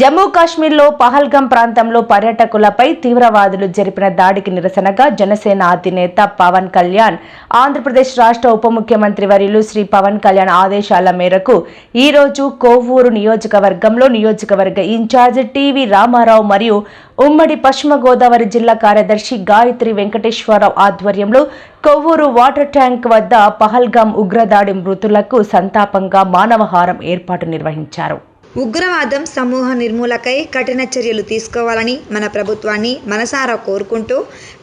జమ్మూ కాశ్మీర్లో పహల్గం ప్రాంతంలో పర్యాటకులపై తీవ్రవాదులు జరిపిన దాడికి నిరసనగా జనసేన అధినేత పవన్ కళ్యాణ్ ఆంధ్రప్రదేశ్ రాష్ట్ర ఉప ముఖ్యమంత్రి వర్యులు శ్రీ పవన్ కళ్యాణ్ ఆదేశాల మేరకు ఈ రోజు కోవూరు నియోజకవర్గంలో నియోజకవర్గ ఇన్ఛార్జ్ టీవీ రామారావు మరియు ఉమ్మడి పశ్చిమ గోదావరి జిల్లా కార్యదర్శి గాయత్రి వెంకటేశ్వరరావు ఆధ్వర్యంలో కొవ్వూరు వాటర్ ట్యాంక్ వద్ద పహల్గాం ఉగ్రదాడి మృతులకు సంతాపంగా మానవహారం ఏర్పాటు నిర్వహించారు. ఉగ్రవాదం సమూహ నిర్మూలకై కఠిన చర్యలు తీసుకోవాలని మన ప్రభుత్వాన్ని మనసారా కోరుకుంటూ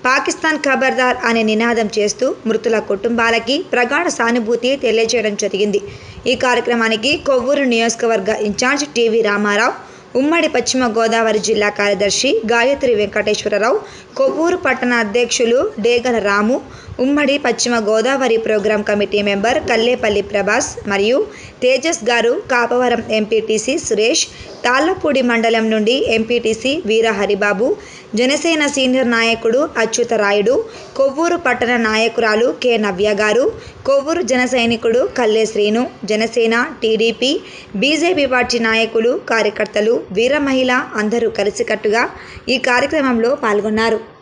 పాకిస్తాన్ ఖబర్దార్ అనే నినాదం చేస్తూ మృతుల కుటుంబాలకి ప్రగాఢ సానుభూతి తెలియజేయడం జరిగింది. ఈ కార్యక్రమానికి కొవ్వూరు నియోజకవర్గ ఇన్ఛార్జ్ టీవీ రామారావు ఉమ్మడి పశ్చిమ గోదావరి జిల్లా కార్యదర్శి గాయత్రి వెంకటేశ్వరరావు కొవ్వూరు పట్టణ అధ్యక్షులు డేగల రాము ఉమ్మడి పశ్చిమ Godavari program committee member Kallepalli Prabhas మరియు తేజస్ గారు కాపవరం ఎంపీటీసీ సురేష్ తాళ్ళపూడి మండలం నుండి ఎంపీటీసీ వీర హరిబాబు జనసేన సీనియర్ నాయకుడు అచ్యుతరాయుడు కొవ్వూరు పట్టణ నాయకురాలు కె నవ్య గారు కొవ్వూరు జన సైనికుడు Srinu Janasena TDP BJP party నాయకులు కార్యకర్తలు వీర మహిళ అందరూ కలిసికట్టుగా ఈ కార్యక్రమంలో పాల్గొన్నారు.